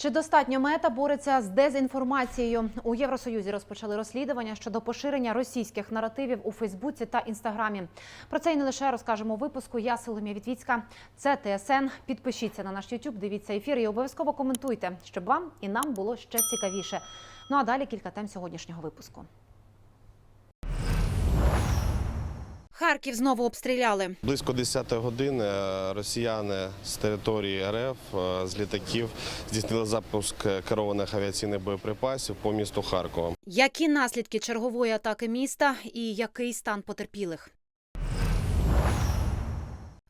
Чи достатньо мета бореться з дезінформацією? У Євросоюзі розпочали розслідування щодо поширення російських наративів у Фейсбуці та Інстаграмі. Про це і не лише розкажемо у випуску. Я Соломія Вітвіцька. Це ТСН. Підпишіться на наш YouTube, дивіться ефір і обов'язково коментуйте, щоб вам і нам було ще цікавіше. Ну а далі кілька тем сьогоднішнього випуску. Харків знову обстріляли. Близько 10 години е, росіяни з території РФ е, з літаків здійснили запуск керованих авіаційних боєприпасів по місту Харкова. Які наслідки чергової атаки міста і який стан потерпілих?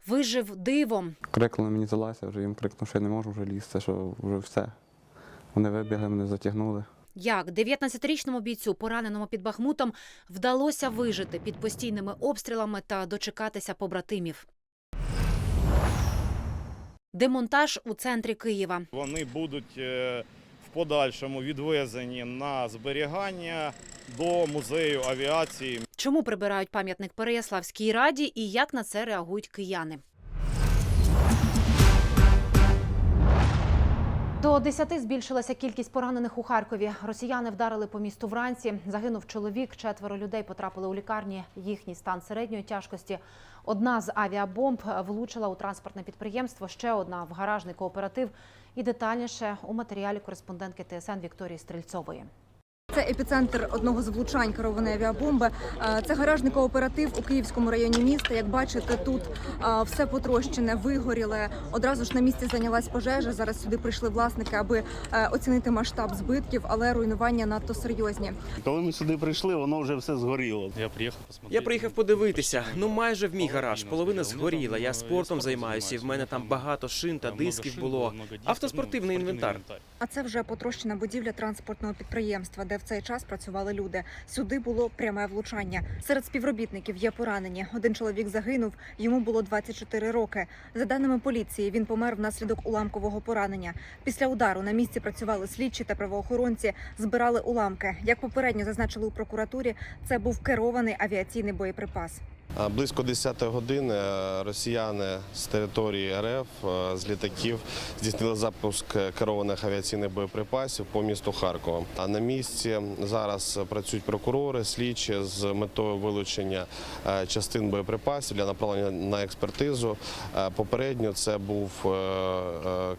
Вижив дивом. Крикнули мені залазь, вже їм крикнув, що я не можу вже лізти, що вже все. Вони вибігли, мене затягнули. Як 19-річному бійцю, пораненому під Бахмутом, вдалося вижити під постійними обстрілами та дочекатися побратимів. Демонтаж у центрі Києва. Вони будуть е, в подальшому відвезені на зберігання до музею авіації. Чому прибирають пам'ятник Переяславській раді і як на це реагують кияни? До 10 збільшилася кількість поранених у Харкові. Росіяни вдарили по місту вранці. Загинув чоловік. Четверо людей потрапили у лікарні. Їхній стан середньої тяжкості. Одна з авіабомб влучила у транспортне підприємство. Ще одна в гаражний кооператив. І детальніше у матеріалі кореспондентки ТСН Вікторії Стрельцової. Це епіцентр одного з влучань керованої авіабомби. Е, Це гаражний кооператив у Київському районі міста. Як бачите, тут е, все потрощене, вигоріле. Одразу ж на місці зайнялась пожежа. Зараз сюди прийшли власники, аби е, оцінити масштаб збитків, але руйнування надто серйозні. Коли ми сюди прийшли, воно вже все згоріло. Я приїхав посмотрети. Я приїхав подивитися. Ну майже в мій гараж. Половина згоріла. Я спортом займаюся. і В мене там багато шин та дисків було. Автоспортивний інвентар. А це вже потрощена будівля транспортного підприємства, де в цей час працювали люди. Сюди було пряме влучання. Серед співробітників є поранені. Один чоловік загинув, йому було 24 роки. За даними поліції, він помер внаслідок уламкового поранення. Після удару на місці працювали слідчі та правоохоронці, збирали уламки. Як попередньо зазначили у прокуратурі, це був керований авіаційний боєприпас. Е, Близько 10 години е, росіяни з території РФ е, з літаків здійснили запуск керованих авіаційних боєприпасів по місту Харкова. А на місці зараз працюють прокурори, слідчі з метою вилучення частин боєприпасів для направлення на експертизу. Попередньо це був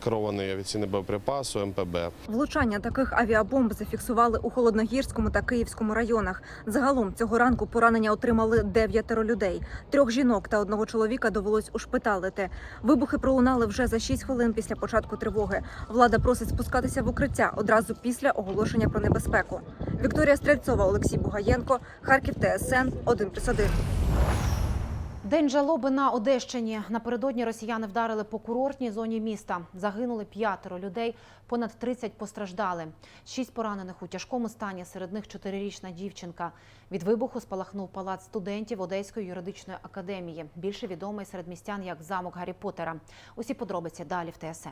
керований авіаційний боєприпас у МПБ. Влучання таких авіабомб зафіксували у Холодногірському та Київському районах. Загалом цього ранку поранення отримали дев'ятеро людей. Трьох жінок та одного чоловіка довелось ушпиталити. Вибухи пролунали вже за 6 хвилин після початку тривоги. Влада просить спускатися в укриття одразу після оголошення про небезпеку. Вікторія Стрельцова, Олексій Бугаєнко, Харків ТСН 1+,1. День жалоби на Одещині. Напередодні росіяни вдарили по курортній зоні міста. Загинули п'ятеро людей, понад 30 постраждали. Шість поранених у тяжкому стані. Серед них чотирирічна дівчинка. Від вибуху спалахнув палац студентів Одеської юридичної академії. Більше відомий серед містян як замок Гаррі Поттера. Усі подробиці далі в ТСН.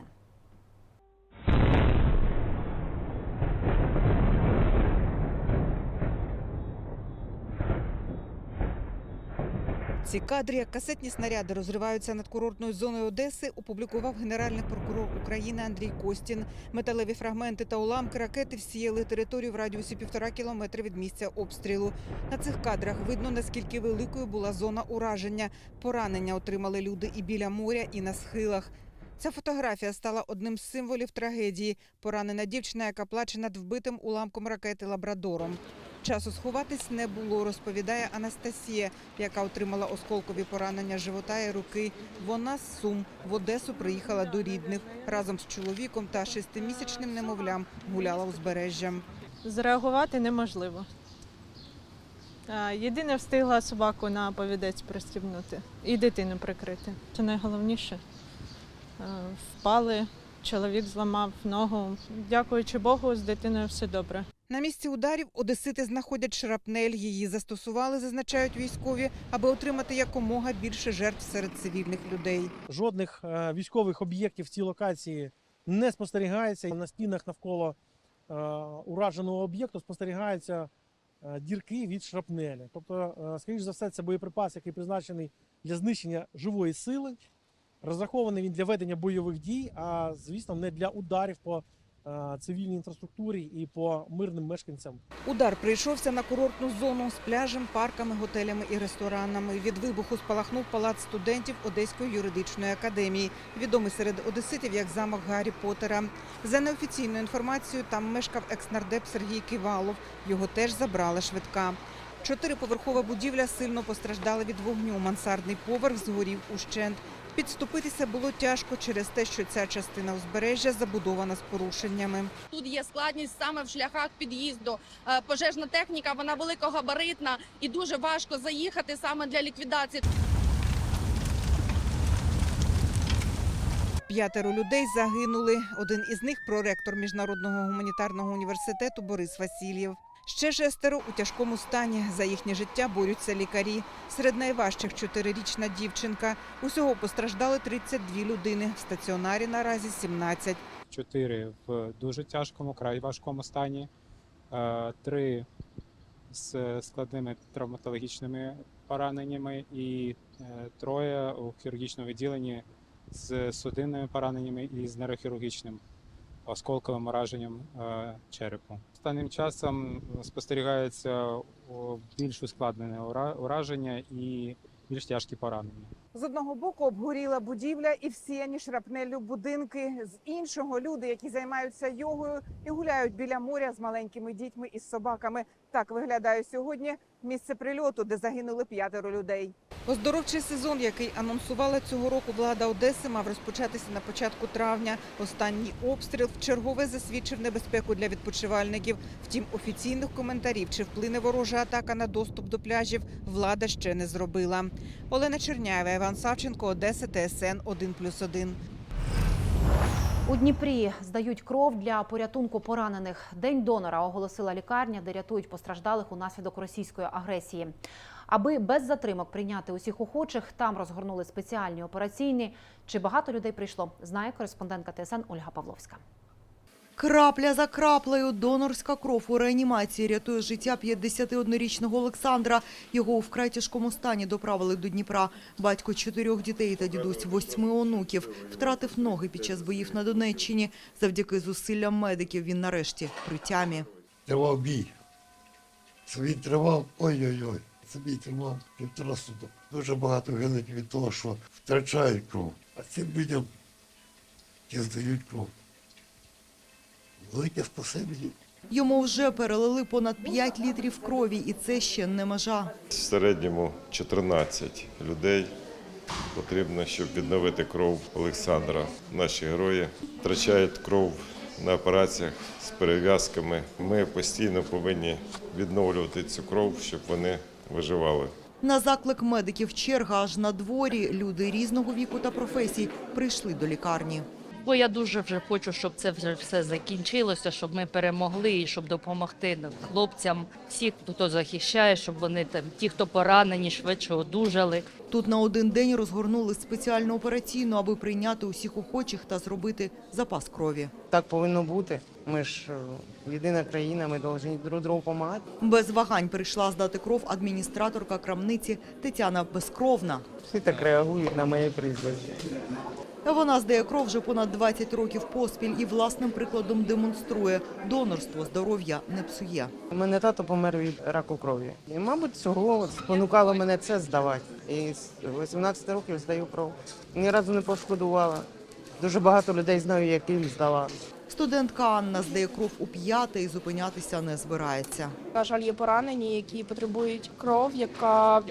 Ці кадри, як касетні снаряди, розриваються над курортною зоною Одеси, опублікував генеральний прокурор України Андрій Костін. Металеві фрагменти та уламки ракети всіяли територію в радіусі півтора кілометра від місця обстрілу. На цих кадрах видно наскільки великою була зона ураження. Поранення отримали люди і біля моря, і на схилах. Ця фотографія стала одним з символів трагедії. Поранена дівчина, яка плаче над вбитим уламком ракети лабрадором. Часу сховатись не було, розповідає Анастасія, яка отримала осколкові поранення живота і руки. Вона з Сум в Одесу приїхала до рідних разом з чоловіком та шестимісячним немовлям гуляла узбережжям. Зреагувати неможливо. Єдине встигла собаку на повідець пристібнути і дитину прикрити. Це найголовніше. Впали, чоловік зламав ногу. Дякуючи Богу, з дитиною все добре. На місці ударів одесити знаходять шрапнель. Її застосували, зазначають військові, аби отримати якомога більше жертв серед цивільних людей. Жодних е, військових об'єктів в цій локації не спостерігається. На стінах навколо е, ураженого об'єкту спостерігаються е, дірки від шрапнелі. Тобто, скоріш за все, це боєприпас, який призначений для знищення живої сили. Розрахований він для ведення бойових дій, а звісно, не для ударів по цивільній інфраструктурі і по мирним мешканцям. Удар прийшовся на курортну зону з пляжем, парками, готелями і ресторанами. Від вибуху спалахнув палац студентів Одеської юридичної академії, відомий серед одеситів як замок Гаррі Поттера. За неофіційною інформацією, там мешкав екснардеп Сергій Ківалов. Його теж забрала швидка. Чотириповерхова будівля сильно постраждала від вогню. Мансардний поверх згорів ущент. Підступитися було тяжко через те, що ця частина узбережжя забудована з порушеннями. Тут є складність саме в шляхах під'їзду. Е, Пожежна техніка вона великогабаритна і дуже важко заїхати саме для ліквідації. П'ятеро людей загинули. Один із них проректор міжнародного гуманітарного університету Борис Васильєв. Ще шестеро у тяжкому стані. За їхнє життя борються лікарі. Серед найважчих чотирирічна дівчинка. Усього постраждали 32 людини. В стаціонарі наразі 17. чотири в дуже тяжкому, край важкому стані, е, три з складними травматологічними пораненнями і е, троє у хірургічному відділенні з судинними пораненнями і з нейрохірургічним осколковим ураженням е, черепу. Останнім часом спостерігається більш ускладнене ура- ураження і більш тяжкі поранення. З одного боку обгоріла будівля і всіяні шрапнелю будинки. З іншого люди, які займаються йогою і гуляють біля моря з маленькими дітьми і собаками. Так виглядає сьогодні місце прильоту, де загинули п'ятеро людей. Оздоровчий сезон, який анонсувала цього року влада Одеси, мав розпочатися на початку травня. Останній обстріл вчергове засвідчив небезпеку для відпочивальників. Втім, офіційних коментарів, чи вплине ворожа атака на доступ до пляжів, влада ще не зробила. Олена Черняєва, Іван Савченко, Одеса, ТСН 1+,1. У Дніпрі здають кров для порятунку поранених. День донора оголосила лікарня, де рятують постраждалих унаслідок російської агресії. Аби без затримок прийняти усіх охочих, там розгорнули спеціальні операційні. Чи багато людей прийшло, знає кореспондентка ТСН Ольга Павловська. Крапля за краплею донорська кров у реанімації рятує життя 51-річного Олександра. Його у вкрай тяжкому стані доправили до Дніпра. Батько чотирьох дітей та дідусь восьми онуків втратив ноги під час боїв на Донеччині. Завдяки зусиллям медиків він нарешті при тямі. Тривав бій. Свій тривав, ой-ой-ой. Це бій тривав півтора суток. Дуже багато гинуть від того, що втрачають кров. А цим людям, здають кров. Велике спасибі. Йому вже перелили понад 5 літрів крові, і це ще не межа. В середньому 14 людей потрібно, щоб відновити кров Олександра. Наші герої втрачають кров на операціях з перев'язками. Ми постійно повинні відновлювати цю кров, щоб вони виживали. На заклик медиків черга аж на дворі. Люди різного віку та професій прийшли до лікарні. Бо я дуже вже хочу, щоб це вже все закінчилося, щоб ми перемогли і щоб допомогти хлопцям, всіх, хто захищає, щоб вони там, ті, хто поранені, швидше одужали. Тут на один день розгорнули спеціальну операційну, аби прийняти усіх охочих та зробити запас крові. Так повинно бути. Ми ж е, єдина країна, ми повинні друг другу допомагати. Без вагань прийшла здати кров адміністраторка крамниці Тетяна Безкровна. Всі так реагують на моє прізвище. Вона здає кров вже понад 20 років поспіль і власним прикладом демонструє – донорство здоров'я не псує. У мене тато помер від раку крові. І, мабуть, цього спонукало мене це здавати. І з 18 років здаю кров. Ні разу не пошкодувала. Дуже багато людей знаю, яким здала. Студентка Анна здає кров у п'яте і зупинятися не збирається. На жаль, є поранені, які потребують кров, яка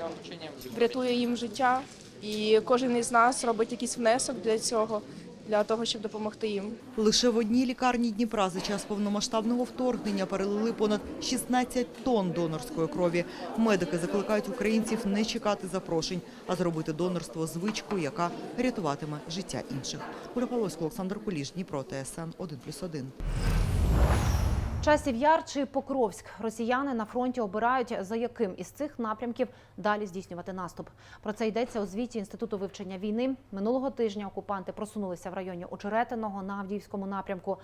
врятує їм життя. І кожен із нас робить якийсь внесок для цього, для того, щоб допомогти їм. Лише в одній лікарні Дніпра за час повномасштабного вторгнення перелили понад 16 тонн донорської крові. Медики закликають українців не чекати запрошень, а зробити донорство звичкою, яка рятуватиме життя інших. Оля Павловська, Олександр Куліш, Дніпро, ТСН 1+,1. Часів Яр чи Покровськ росіяни на фронті обирають за яким із цих напрямків далі здійснювати наступ. Про це йдеться у звіті інституту вивчення війни. Минулого тижня окупанти просунулися в районі Очеретиного на Авдіївському напрямку.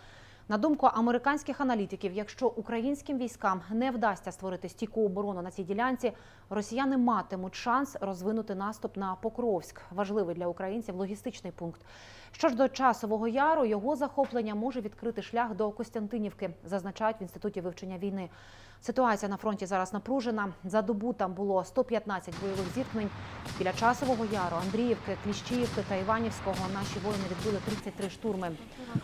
На думку американських аналітиків, якщо українським військам не вдасться створити стійку оборону на цій ділянці, росіяни матимуть шанс розвинути наступ на Покровськ, важливий для українців логістичний пункт. Що ж до часового яру, його захоплення може відкрити шлях до Костянтинівки, зазначають в інституті вивчення війни. Ситуація на фронті зараз напружена. За добу там було 115 бойових зіткнень. Біля часового яру, Андріївки, Кліщіївки та Іванівського наші воїни відбили 33 штурми.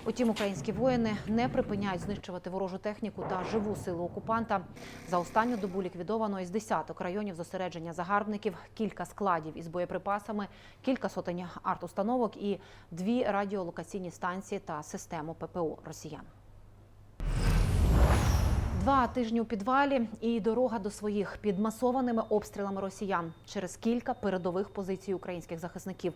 Утім, українські воїни не припиняють знищувати ворожу техніку та живу силу окупанта. За останню добу ліквідовано із десяток районів зосередження загарбників, кілька складів із боєприпасами, кілька сотень артустановок і дві радіолокаційні станції та систему ППО росіян. Два тижні у підвалі і дорога до своїх під масованими обстрілами росіян через кілька передових позицій українських захисників.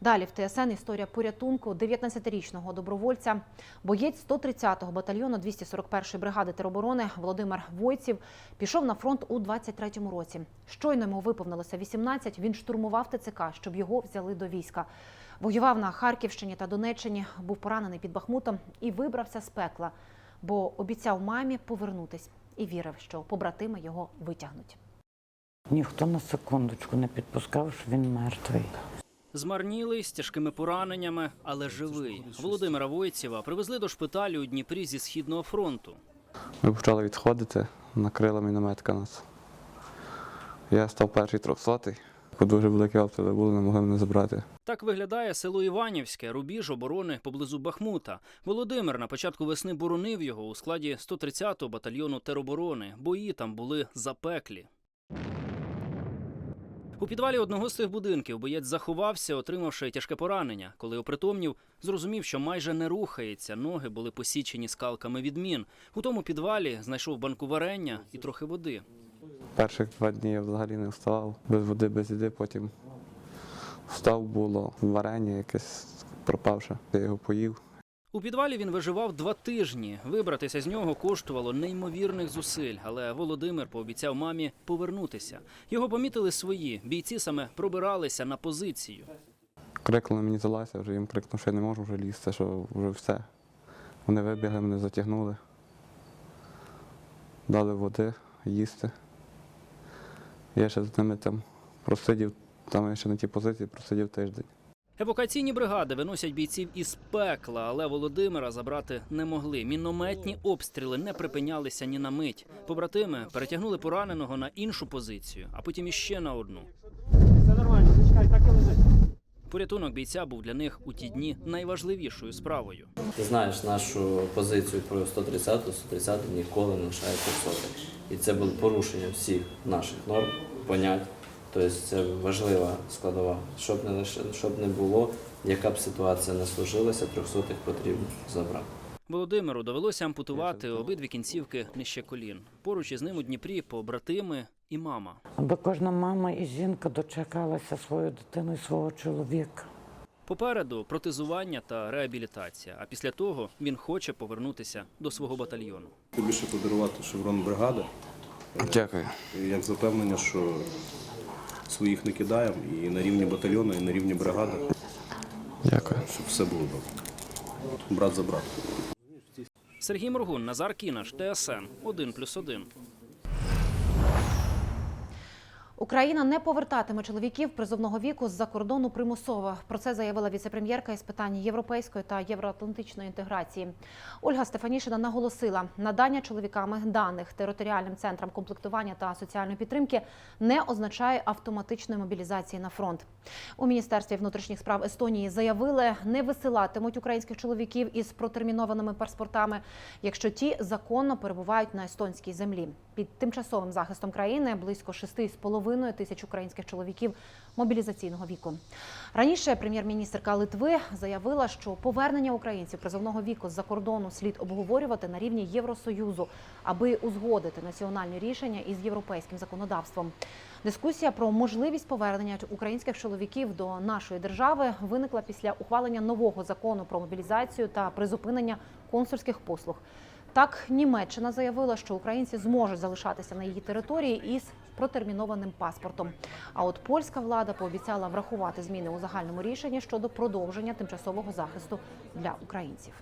Далі в ТСН історія порятунку 19-річного добровольця, боєць 130-го батальйону 241-ї бригади тероборони Володимир Войців пішов на фронт у 23-му році. Щойно йому виповнилося 18, Він штурмував ТЦК, щоб його взяли до війська. Воював на Харківщині та Донеччині, був поранений під Бахмутом і вибрався з пекла, бо обіцяв мамі повернутись і вірив, що побратими його витягнуть. Ніхто на секундочку не підпускав, що він мертвий. Змарнілий з тяжкими пораненнями, але живий. Володимира Войціва привезли до шпиталю у Дніпрі зі східного фронту. Ми почали відходити, накрила мінометка нас. Я став перший трьохсотий. Дуже великі обстріли були, не могли мене забрати. Так виглядає село Іванівське, рубіж оборони поблизу Бахмута. Володимир на початку весни боронив його у складі 130-го батальйону тероборони. Бої там були запеклі. У підвалі одного з цих будинків боєць заховався, отримавши тяжке поранення. Коли опритомнів, зрозумів, що майже не рухається. Ноги були посічені скалками від мін. У тому підвалі знайшов банку варення і трохи води. Перших два дні я взагалі не вставав, без води, без їди, потім встав, було варення якесь пропавше. Я його поїв. У підвалі він виживав два тижні. Вибратися з нього коштувало неймовірних зусиль, але Володимир пообіцяв мамі повернутися. Його помітили свої. Бійці саме пробиралися на позицію. Крикнули мені залазь, я вже їм крикнув, що я не можу вже лізти, що вже все. Вони вибігли, мене затягнули. Дали води, їсти. Я ще з ними там просидів, там я ще на тій позиції просидів тиждень. Евакуаційні бригади виносять бійців із пекла, але Володимира забрати не могли. Мінометні обстріли не припинялися ні на мить. Побратими перетягнули пораненого на іншу позицію, а потім іще на одну. Все нормально, зачекай, так і лежить. Порятунок бійця був для них у ті дні найважливішою справою. Ти знаєш нашу позицію про 130 130 ніколи не лишається соти. І це було порушення всіх наших норм, понять. Тобто це важлива складова. Щоб не лише щоб не було, яка б ситуація не сложилася, трьохсотих потрібно забрати. Володимиру довелося ампутувати обидві кінцівки нижче колін. Поруч із ним у Дніпрі побратими і мама. Аби кожна мама і жінка дочекалася свою дитину і свого чоловіка. Попереду протезування та реабілітація. А після того він хоче повернутися до свого батальйону. Тобі ще подарувати шеврон бригади. Дякую. Як запевнення, що своїх не кидаємо і на рівні батальйону, і на рівні бригади. Дякую. Щоб все було добре. Брат за брат. Сергій Моргун, Назар Кінаш, ТСН 1+,1. Україна не повертатиме чоловіків призовного віку з-за кордону примусово. Про це заявила віцепрем'єрка із питань європейської та євроатлантичної інтеграції. Ольга Стефанішина наголосила, надання чоловіками даних територіальним центрам комплектування та соціальної підтримки не означає автоматичної мобілізації на фронт. У міністерстві внутрішніх справ Естонії заявили, не висилатимуть українських чоловіків із протермінованими паспортами, якщо ті законно перебувають на естонській землі. Під тимчасовим захистом країни близько 6,5 тисяч українських чоловіків мобілізаційного віку. Раніше прем'єр-міністрка Литви заявила, що повернення українців призовного віку з-за кордону слід обговорювати на рівні Євросоюзу, аби узгодити національні рішення із європейським законодавством. Дискусія про можливість повернення українських чоловіків до нашої держави виникла після ухвалення нового закону про мобілізацію та призупинення консульських послуг. Так, Німеччина заявила, що українці зможуть залишатися на її території із протермінованим паспортом. А от польська влада пообіцяла врахувати зміни у загальному рішенні щодо продовження тимчасового захисту для українців.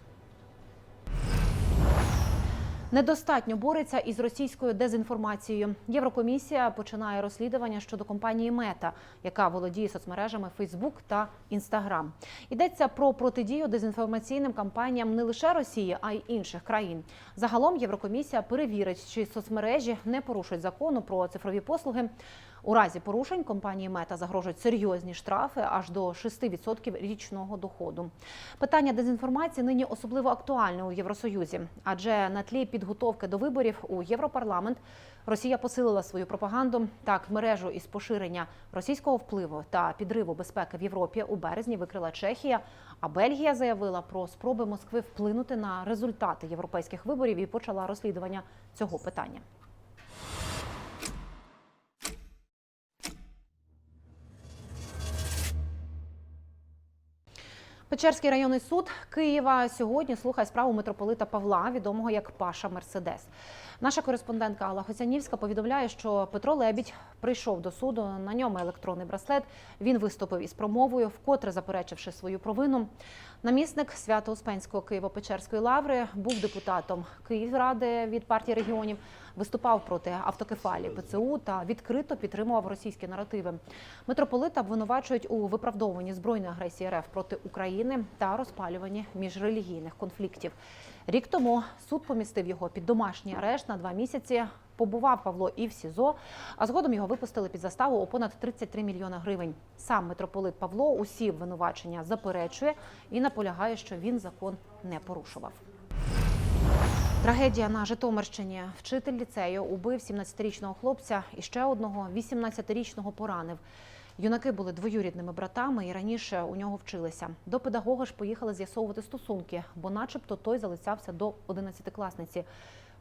Недостатньо бореться із російською дезінформацією. Єврокомісія починає розслідування щодо компанії Мета, яка володіє соцмережами Facebook та Instagram. Йдеться про протидію дезінформаційним кампаніям не лише Росії, а й інших країн. Загалом Єврокомісія перевірить, чи соцмережі не порушують закону про цифрові послуги. У разі порушень компанії Мета загрожують серйозні штрафи аж до 6% річного доходу. Питання дезінформації нині особливо актуальне у Євросоюзі, адже на тлі підготовки до виборів у Європарламент Росія посилила свою пропаганду. Так, мережу із поширення російського впливу та підриву безпеки в Європі у березні викрила Чехія. А Бельгія заявила про спроби Москви вплинути на результати європейських виборів і почала розслідування цього питання. Печерський районний суд Києва сьогодні слухає справу митрополита Павла, відомого як Паша Мерседес. Наша кореспондентка Алла Хосянівська повідомляє, що Петро Лебідь прийшов до суду. На ньому електронний браслет. Він виступив із промовою, вкотре заперечивши свою провину. Намісник Свято-Успенського Києво-Печерської лаври був депутатом Київради від партії регіонів, виступав проти автокефалії ПЦУ та відкрито підтримував російські наративи. Митрополита обвинувачують у виправдовуванні збройної агресії РФ проти України та розпалюванні міжрелігійних конфліктів. Рік тому суд помістив його під домашній арешт на два місяці. Побував Павло і в СІЗО, а згодом його випустили під заставу у понад 33 мільйона гривень. Сам митрополит Павло усі обвинувачення заперечує і наполягає, що він закон не порушував. Трагедія на Житомирщині. Вчитель ліцею убив 17-річного хлопця і ще одного 18-річного поранив. Юнаки були двоюрідними братами і раніше у нього вчилися. До педагога ж поїхали з'ясовувати стосунки, бо, начебто, той залицявся до 11-класниці.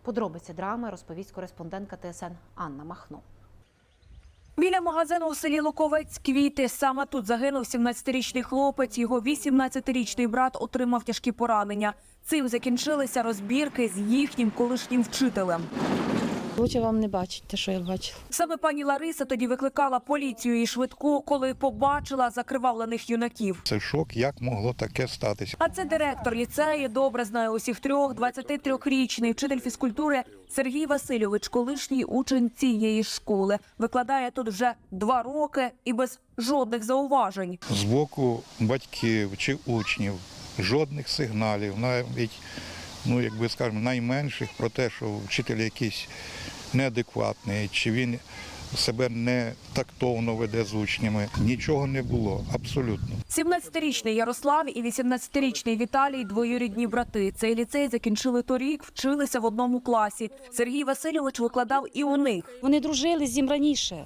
Подробиці драми розповість кореспондентка ТСН Анна Махно. Біля магазину у селі Луковець квіти. Саме тут загинув 17-річний хлопець. Його 18-річний брат отримав тяжкі поранення. Цим закінчилися розбірки з їхнім колишнім вчителем. Лучше вам не бачити, те, що я бачила. Саме пані Лариса тоді викликала поліцію і швидку, коли побачила закривавлених юнаків. Це шок, як могло таке статися. А це директор ліцею, добре знає усіх трьох, 23-річний вчитель фізкультури Сергій Васильович, колишній учень цієї школи. Викладає тут вже два роки і без жодних зауважень. З боку батьків чи учнів жодних сигналів, навіть ну якби скажемо, найменших про те, що вчитель якийсь неадекватний, чи він себе не тактовно веде з учнями. Нічого не було, абсолютно. 17-річний Ярослав і 18-річний Віталій двоюрідні брати. Цей ліцей закінчили торік, вчилися в одному класі. Сергій Васильович викладав і у них. Вони дружили з ним раніше.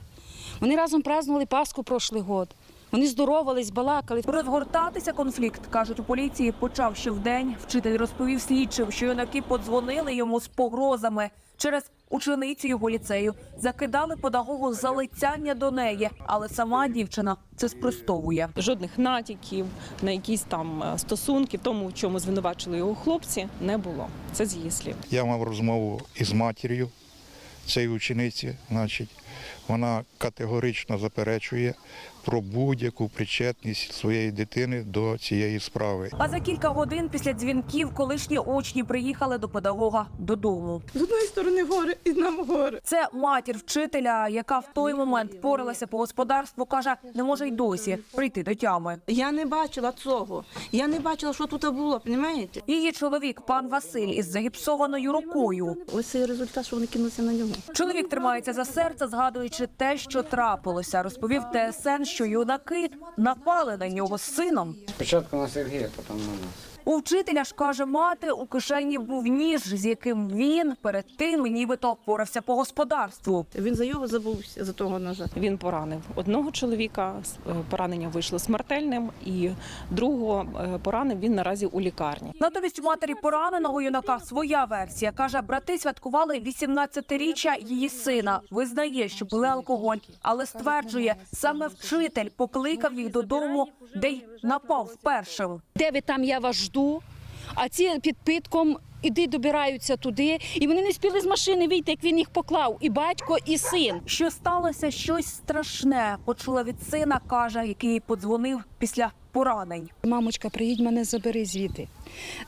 Вони разом празднували Пасху прошлий год. Вони здоровались, балакали. Розгортатися конфлікт, кажуть у поліції, почав ще вдень. Вчитель розповів слідчим, що юнаки подзвонили йому з погрозами через ученицю його ліцею. Закидали педагогу залицяння до неї, але сама дівчина це спростовує. Жодних натяків на якісь там е, стосунки, в тому, в чому звинувачили його хлопці, не було. Це з її слів. Я мав розмову із матір'ю цієї учениці, значить, вона категорично заперечує про будь-яку причетність своєї дитини до цієї справи. А за кілька годин після дзвінків колишні учні приїхали до педагога додому. З одної сторони горе, і нам горе. Це матір вчителя, яка в той момент поралася по господарству, каже, не може й досі прийти до тями. Я не бачила цього. Я не бачила, що тут було, розумієте? Її чоловік, пан Василь, із загіпсованою рукою. Ось цей результат, що вони кинулися на нього. Чоловік тримається за серце, згадуючи те, що трапилося. Розповів ТСН, що юнаки напали на нього з сином. Спочатку на Сергія, потім на нас. У вчителя ж каже мати, у кишені був ніж, з яким він перед тим нібито порався по господарству. Він за його забувся, за того ножа. Він поранив одного чоловіка. е, Поранення вийшло смертельним, і другого е, поранив він наразі у лікарні. Натомість матері пораненого юнака своя версія каже, брати святкували 18-річчя її сина. Визнає, що пили алкоголь, але стверджує, саме вчитель покликав їх додому, де й напав першим. Де ви там, я вас жду. А ці під питком іди добираються туди, і вони не спіли з машини вийти, як він їх поклав. І батько, і син. Що сталося щось страшне, почула від сина, каже, який подзвонив після поранень. Мамочка, приїдь мене забери звідти.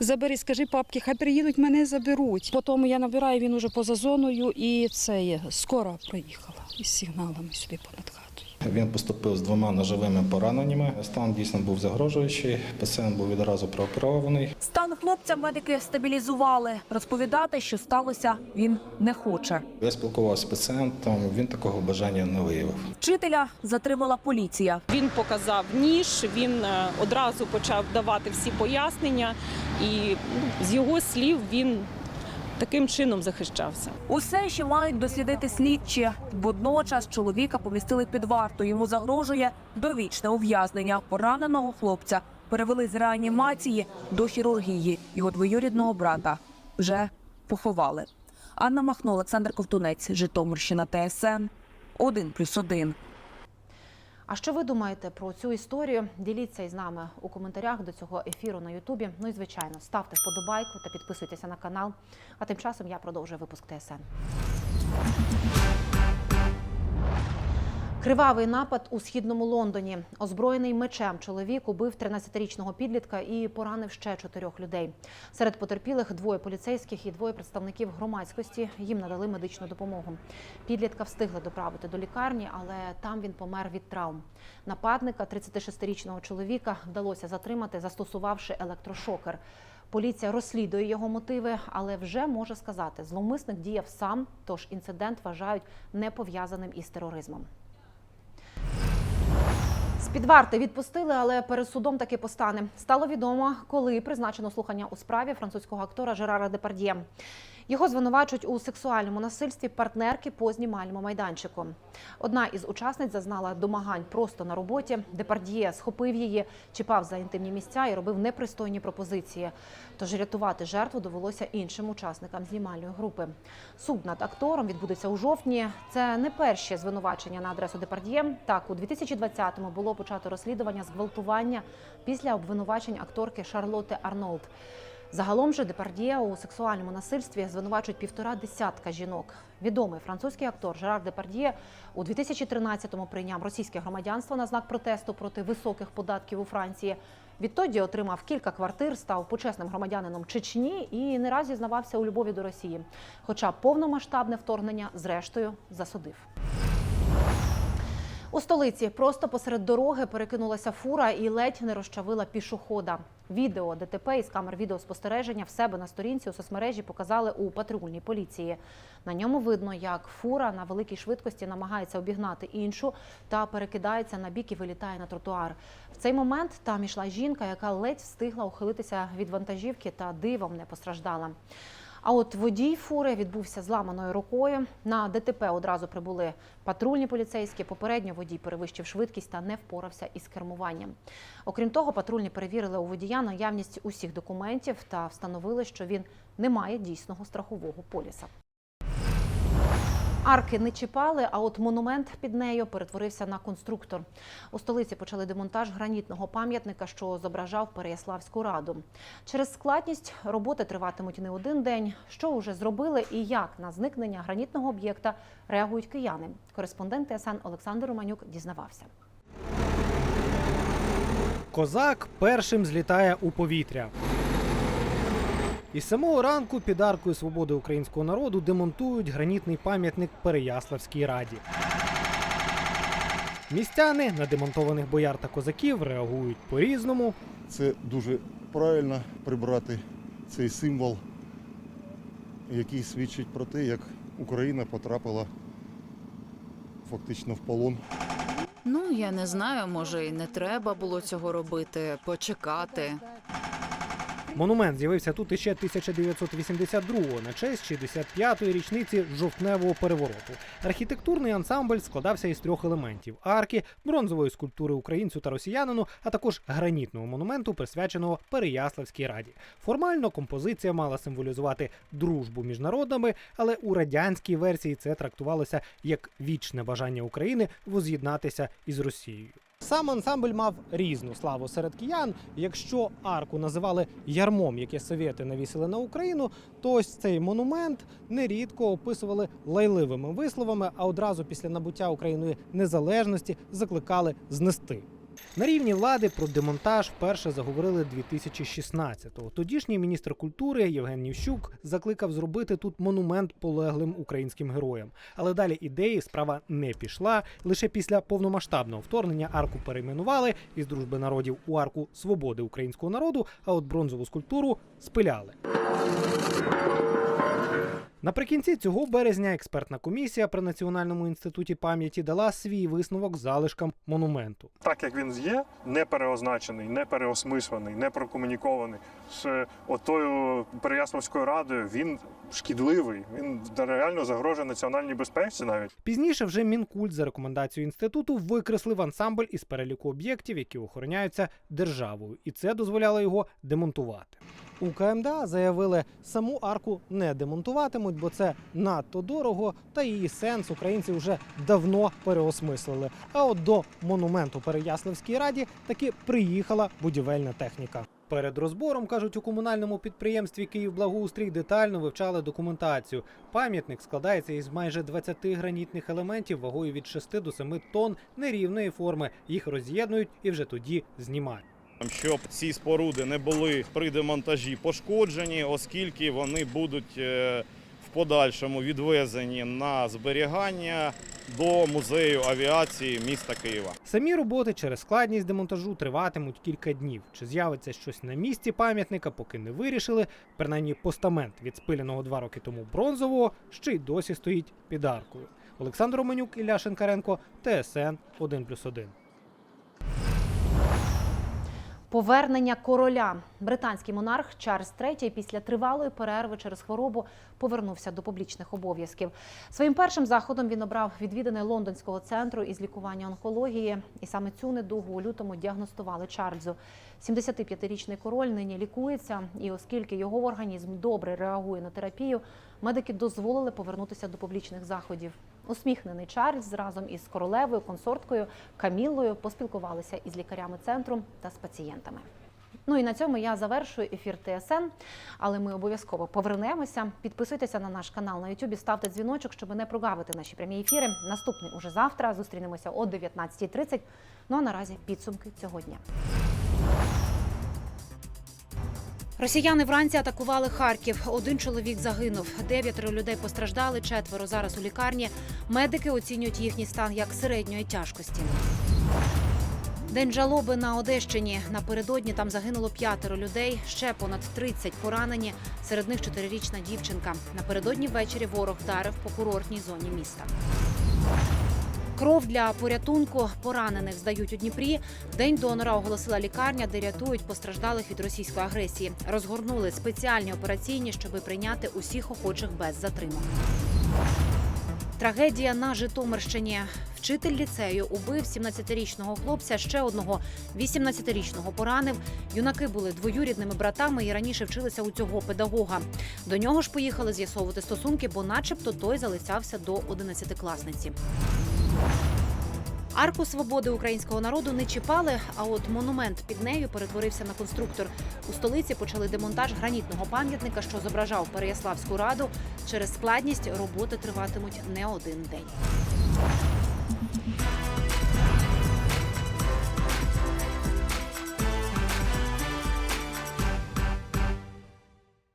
Забери, скажи папки, хай приїдуть, мене заберуть. Потім я набираю, він уже поза зоною, і це є. Скоро проїхала із сигналами сюди понад хатою. Він поступив з двома ножовими пораненнями. Стан дійсно був загрожуючий. Пацієнт був відразу прооперований. Стан хлопця медики стабілізували. Розповідати, що сталося, він не хоче. Я спілкувався з пацієнтом. Він такого бажання не виявив. Вчителя затримала поліція. Він показав ніж, він е, одразу почав давати всі пояснення, і ну, з його слів він таким чином захищався. Усе ще мають дослідити слідчі. Водночас чоловіка помістили під варту. Йому загрожує довічне ув'язнення. Пораненого хлопця перевели з реанімації до хірургії. Його двоюрідного брата вже поховали. Анна Махно, Олександр Ковтунець, Житомирщина, ТСН 1+,1. А що ви думаєте про цю історію? Діліться із нами у коментарях до цього ефіру на Ютубі. Ну і звичайно, ставте вподобайку та підписуйтеся на канал. А тим часом я продовжую випуск ТСН. Кривавий напад у східному Лондоні. Озброєний мечем чоловік убив 13-річного підлітка і поранив ще чотирьох людей. Серед потерпілих двоє поліцейських і двоє представників громадськості. Їм надали медичну допомогу. Підлітка встигли доправити до лікарні, але там він помер від травм. Нападника 36-річного чоловіка вдалося затримати, застосувавши електрошокер. Поліція розслідує його мотиви, але вже може сказати, зловмисник діяв сам, тож інцидент вважають не пов'язаним із тероризмом. З-під варти відпустили, але перед судом таки постане. Стало відомо, коли призначено слухання у справі французького актора Жерара Депардьє. Його звинувачують у сексуальному насильстві партнерки по знімальному майданчику. Одна із учасниць зазнала домагань просто на роботі. Депардьє схопив її, чіпав за інтимні місця і робив непристойні пропозиції. Тож рятувати жертву довелося іншим учасникам знімальної групи. Суд над актором відбудеться у жовтні. Це не перші звинувачення на адресу Депардьє. Так, у 2020-му було почато розслідування зґвалтування після обвинувачень акторки Шарлотти Арнолд. Загалом же Депардьє у сексуальному насильстві звинувачують півтора десятка жінок. Відомий французький актор Жерар Депардьє у 2013-му прийняв російське громадянство на знак протесту проти високих податків у Франції. Відтоді отримав кілька квартир, став почесним громадянином Чечні і не раз зізнавався у любові до Росії. Хоча повномасштабне вторгнення, зрештою, засудив. У столиці просто посеред дороги перекинулася фура і ледь не розчавила пішохода. Відео ДТП із камер відеоспостереження в себе на сторінці у соцмережі показали у патрульній поліції. На ньому видно, як фура на великій швидкості намагається обігнати іншу та перекидається на бік і вилітає на тротуар. В цей момент там ішла жінка, яка ледь встигла ухилитися від вантажівки та дивом не постраждала. А от водій фури відбувся зламаною рукою. На ДТП одразу прибули патрульні поліцейські. Попередньо водій перевищив швидкість та не впорався із кермуванням. Окрім того, патрульні перевірили у водія наявність усіх документів та встановили, що він не має дійсного страхового поліса. Арки не чіпали, а от монумент під нею перетворився на конструктор. У столиці почали демонтаж гранітного пам'ятника, що зображав Переяславську раду. Через складність роботи триватимуть не один день. Що вже зробили і як на зникнення гранітного об'єкта реагують кияни? Кореспондент ТСН Олександр Романюк дізнавався. Козак першим злітає у повітря. Із самого ранку під аркою свободи українського народу демонтують гранітний пам'ятник Переяславській раді. Містяни на демонтованих бояр та козаків реагують по-різному. Це дуже правильно прибрати цей символ, який свідчить про те, як Україна потрапила фактично в полон. Ну, я не знаю, може, і не треба було цього робити, почекати. Монумент з'явився тут іще 1982-го на честь 65-ї річниці жовтневого перевороту. Архітектурний ансамбль складався із трьох елементів: арки, бронзової скульптури українцю та росіянину, а також гранітного монументу, присвяченого Переяславській раді. Формально композиція мала символізувати дружбу між народами, але у радянській версії це трактувалося як вічне бажання України воз'єднатися із Росією. Сам ансамбль мав різну славу серед киян. Якщо арку називали ярмом, яке совєти навісили на Україну, то ось цей монумент нерідко описували лайливими висловами, а одразу після набуття Україною незалежності закликали знести. На рівні влади про демонтаж вперше заговорили 2016-го. Тодішній міністр культури Євген Нівщук закликав зробити тут монумент полеглим українським героям. Але далі ідеї справа не пішла. Лише після повномасштабного вторгнення арку перейменували із дружби народів у арку свободи українського народу, а от бронзову скульптуру спиляли. Наприкінці цього березня експертна комісія при Національному інституті пам'яті дала свій висновок залишкам монументу. так як він є, не переозначений, не переосмислений, не прокомунікований з отою Переяславською радою, він шкідливий. Він реально загрожує національній безпеці навіть. Пізніше вже Мінкульт за рекомендацією інституту викреслив ансамбль із переліку об'єктів, які охороняються державою, і це дозволяло його демонтувати. У КМДА заявили, саму арку не демонтуватимуть, бо це надто дорого, та її сенс українці вже давно переосмислили. А от до монументу Переяславській раді таки приїхала будівельна техніка. Перед розбором кажуть у комунальному підприємстві Київблагоустрій детально вивчали документацію. Пам'ятник складається із майже 20 гранітних елементів вагою від 6 до 7 тонн нерівної форми. Їх роз'єднують і вже тоді знімають. Щоб ці споруди не були при демонтажі пошкоджені, оскільки вони будуть е, в подальшому відвезені на зберігання до музею авіації міста Києва. Самі роботи через складність демонтажу триватимуть кілька днів. Чи з'явиться щось на місці пам'ятника, поки не вирішили. Принаймні постамент від спиленого два роки тому бронзового ще й досі стоїть під аркою. Олександр Романюк, Ілля Шинкаренко, ТСН 1+,1. Повернення короля. Британський монарх Чарльз III після тривалої перерви через хворобу повернувся до публічних обов'язків. Своїм першим заходом він обрав відвідини лондонського центру із лікування онкології. І саме цю недугу у лютому діагностували Чарльзу. 75-річний король нині лікується, і оскільки його організм добре реагує на терапію, медики дозволили повернутися до публічних заходів. Усміхнений Чарльз разом із королевою, консорткою Каміллою поспілкувалися із лікарями центру та з пацієнтами. Ну і на цьому я завершую ефір ТСН, але ми обов'язково повернемося. Підписуйтеся на наш канал на YouTube, ставте дзвіночок, щоб не прогавити наші прямі ефіри. Наступний уже завтра. Зустрінемося о 19.30. Ну а наразі підсумки цього дня. Росіяни вранці атакували Харків. Один чоловік загинув, дев'ятеро людей постраждали, четверо зараз у лікарні. Медики оцінюють їхній стан як середньої тяжкості. День жалоби на Одещині. Напередодні там загинуло п'ятеро людей, ще понад 30 поранені. Серед них чотирирічна дівчинка. Напередодні ввечері ворог вдарив по курортній зоні міста. Кров для порятунку поранених здають у Дніпрі. День донора оголосила лікарня, де рятують постраждалих від російської агресії. Розгорнули спеціальні операційні, щоби прийняти усіх охочих без затримок. Трагедія на Житомирщині. Вчитель ліцею убив 17-річного хлопця, ще одного 18-річного поранив. Юнаки були двоюрідними братами і раніше вчилися у цього педагога. До нього ж поїхали з'ясовувати стосунки, бо, начебто, той залицявся до 11-класниці. Арку свободи українського народу не чіпали, а от монумент під нею перетворився на конструктор. У столиці почали демонтаж гранітного пам'ятника, що зображав Переяславську раду. Через складність роботи триватимуть не один день.